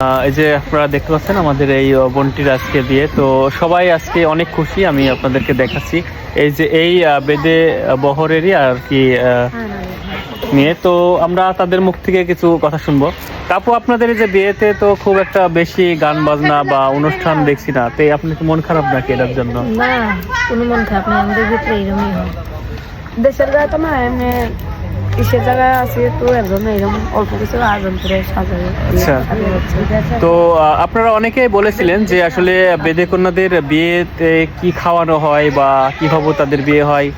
এই যে আপনারা দেখতে পাচ্ছেন আমাদের এই বোনটির আজকে বিয়ে। তো সবাই আজকে অনেক খুশি, আমি আপনাদেরকে দেখাচ্ছি। এই যে এই বেদে বহরেরই আর কি নিয়ে তো আমরা তাদের মুখ থেকে কিছু কথা শুনব। তারপর আপনাদের এই যে বিয়েতে তো খুব একটা বেশি গান বাজনা বা অনুষ্ঠান দেখছি না। তো আপনি কি মন খারাপ নাকি এটার জন্য? না, কোনো মন খারাপ নেই। আমাদের ভিতরে এরকমই হয়। দেশের গায়ে তো না তো আচ্ছা। তো আপনারা অনেকেই বলেছিলেন যে আসলে বেদে কন্যাদের বিয়েতে কি খাওয়ানো হয় বা কীভাবে তাদের বিয়ে হয়।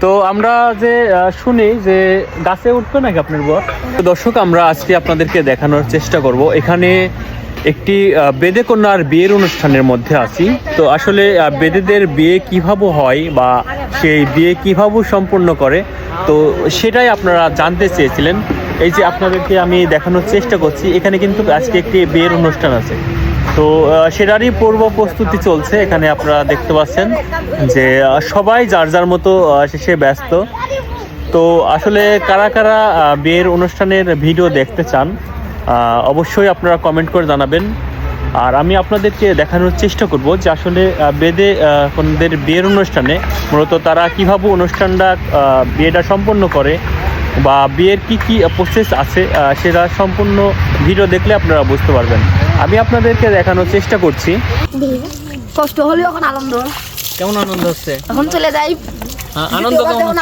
তো আমরা যে শুনি যে গাছে উঠবে নাকি আপনার বর? দর্শক, আমরা আজকে আপনাদেরকে দেখানোর চেষ্টা করব। এখানে একটি বেদে কন্যার বিয়ের অনুষ্ঠানের মধ্যে আছি। তো আসলে বেদেদের বিয়ে কীভাবে হয় বা সেই বিয়ে কীভাবে সম্পূর্ণ করে, তো সেটাই আপনারা জানতে চেয়েছিলেন। এই যে আপনাদেরকে আমি দেখানোর চেষ্টা করছি, এখানে কিন্তু আজকে একটি বিয়ের অনুষ্ঠান আছে। তো সেটারই পূর্ব প্রস্তুতি চলছে, এখানে আপনারা দেখতে পাচ্ছেন যে সবাই যার যার মতো শেষে ব্যস্ত। তো আসলে কারা কারা বিয়ের অনুষ্ঠানের ভিডিও দেখতে চান অবশ্যই আপনারা কমেন্ট করে জানাবেন। আর আমি আপনাদেরকে দেখানোর চেষ্টা করব যে আসলে বেদে আহ, কন্যাদের বিয়ের অনুষ্ঠানে মূলত তারা কীভাবে অনুষ্ঠানটা বিয়েটা সম্পন্ন করে বা বিয়ের কি কি প্রসেস আছে সেটা সম্পূর্ণ ভিডিও দেখলে আপনারা বুঝতে পারবেন। আমি আপনাদেরকে দেখানোর চেষ্টা করছি। কষ্ট হলেও এখন আনন্দ। কেমন আনন্দ হচ্ছে? এখন চলে যাই। আনন্দ কেমন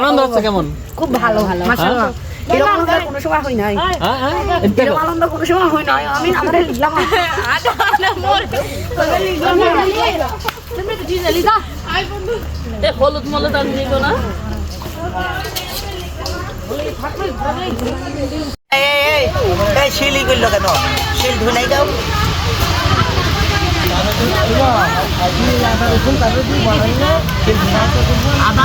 আনন্দ হচ্ছে কেমন? খুব ভালো ভালো। মাশাআল্লাহ এরকম আনন্দ কোনো সময় হয় নাই। হ্যাঁ হ্যাঁ এরকম আনন্দ কোনো সময় হয় নাই। আমি আমাদের লিখলাম হলুদ মলুদ আমি নিব না। শিলি করল কেন? শিল ধুলাই দাও। আদা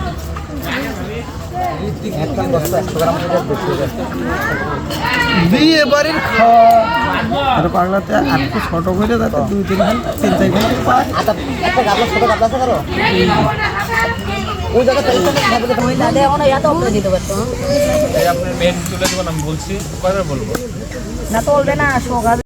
বিয়ে বাড়ির খাওয়া বাংলাতে আটটু ছোট করে যাতে দুই তিন ঘণ্টা তিন চার ঘণ্টা পায়। একটা গাবলা ছোট গাবলা আছে করো ওই জায়গা থেকে দাদা এখন এত অপরে দিতে পারতো। আপনার মেয়ে তুলে দেবেন আমি বলছি কয়বার বলব? না তো না সোগা